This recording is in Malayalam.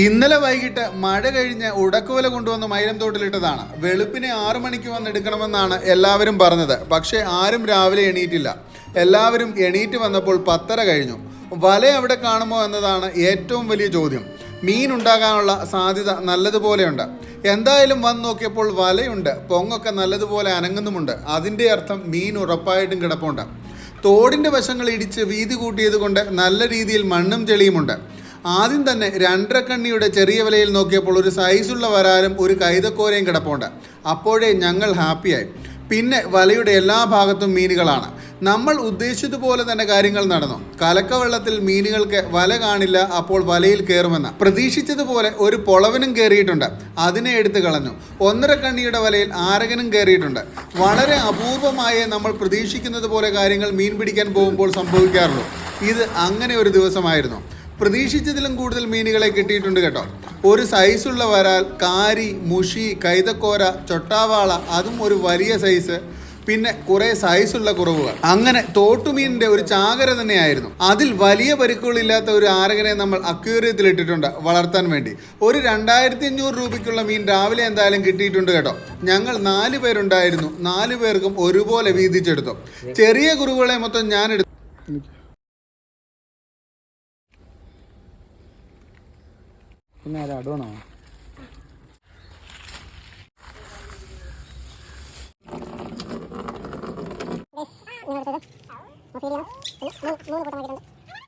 ഇന്നലെ വൈകിട്ട് മഴ കഴിഞ്ഞ് ഉടക്കുവല കൊണ്ടുവന്ന് മൈലം തോട്ടിലിട്ടതാണ്. വെളുപ്പിനെ ആറു മണിക്ക് വന്ന് എടുക്കണമെന്നാണ് എല്ലാവരും പറഞ്ഞത്. പക്ഷേ ആരും രാവിലെ എണീറ്റില്ല. എല്ലാവരും എണീറ്റ് വന്നപ്പോൾ പത്തര കഴിഞ്ഞു. വല അവിടെ കാണുമോ എന്നതാണ് ഏറ്റവും വലിയ ചോദ്യം. മീൻ ഉണ്ടാകാനുള്ള സാധ്യത നല്ലതുപോലെയുണ്ട്. എന്തായാലും വന്ന് നോക്കിയപ്പോൾ വലയുണ്ട്. പൊങ്ങൊക്കെ നല്ലതുപോലെ അനങ്ങുന്നുമുണ്ട്. അതിന്റെ അർത്ഥം മീൻ ഉറപ്പായിട്ടും കിടപ്പുണ്ട്. തോടിന്റെ വശങ്ങൾ ഇടിച്ച് വീതി കൂട്ടിയത് കൊണ്ട് നല്ല രീതിയിൽ മണ്ണും ചെളിയുമുണ്ട്. ആദ്യം തന്നെ രണ്ടര കണ്ണിയുടെ ചെറിയ വിലയിൽ നോക്കിയപ്പോൾ ഒരു സൈസുള്ള വരാലും ഒരു കൈതക്കോരയും കിടപ്പുണ്ട്. അപ്പോഴേ ഞങ്ങൾ ഹാപ്പിയായി. പിന്നെ വലയുടെ എല്ലാ ഭാഗത്തും മീനുകളാണ്. നമ്മൾ ഉദ്ദേശിച്ചതുപോലെ തന്നെ കാര്യങ്ങൾ നടന്നു. കലക്കവെള്ളത്തിൽ മീനുകൾക്ക് വല കാണില്ല അപ്പോൾ വലയിൽ കയറുമെന്ന് പ്രതീക്ഷിച്ചതുപോലെ ഒരു പൊളവനും കയറിയിട്ടുണ്ട് അതിനെ എടുത്തു കളഞ്ഞു. ഒന്നര കണ്ണിയുടെ വലയിൽ ആരകനും കയറിയിട്ടുണ്ട് വളരെ അപൂർവമായേ നമ്മൾ പ്രതീക്ഷിക്കുന്നത് പോലെ കാര്യങ്ങൾ മീൻ പിടിക്കാൻ പോകുമ്പോൾ സംഭവിക്കാറുള്ളൂ. ഇത് അങ്ങനെ ഒരു ദിവസമായിരുന്നു. പ്രതീക്ഷിച്ചതിലും കൂടുതൽ മീനുകളെ കിട്ടിയിട്ടുണ്ട് കേട്ടോ. ഒരു സൈസുള്ള വരാൽ കാരി മുഷി കൈതക്കോര ചൊട്ടാവാള അതും ഒരു വലിയ സൈസ് പിന്നെ കുറെ സൈസുള്ള കുറവുകൾ. അങ്ങനെ തോട്ടുമീനിന്റെ ഒരു ചാകര തന്നെയായിരുന്നു. അതിൽ വലിയ പരിക്കുകളില്ലാത്ത ഒരു ആരകനെ നമ്മൾ അക്വേറിയത്തിൽ ഇട്ടിട്ടുണ്ട് വളർത്താൻ വേണ്ടി. ഒരു രണ്ടായിരത്തി അഞ്ഞൂറ് രൂപയ്ക്കുള്ള മീൻ രാവിലെ എന്തായാലും കിട്ടിയിട്ടുണ്ട് കേട്ടോ. ഞങ്ങൾ നാല് പേരുണ്ടായിരുന്നു. നാല് പേർക്കും ഒരുപോലെ വീതിച്ചെടുത്തു. ചെറിയ കുറവുകളെ മൊത്തം ഞാൻ എടുത്തു. പിന്നെ ആരാ? അടവണോ മൂന്ന് കൂട്ടം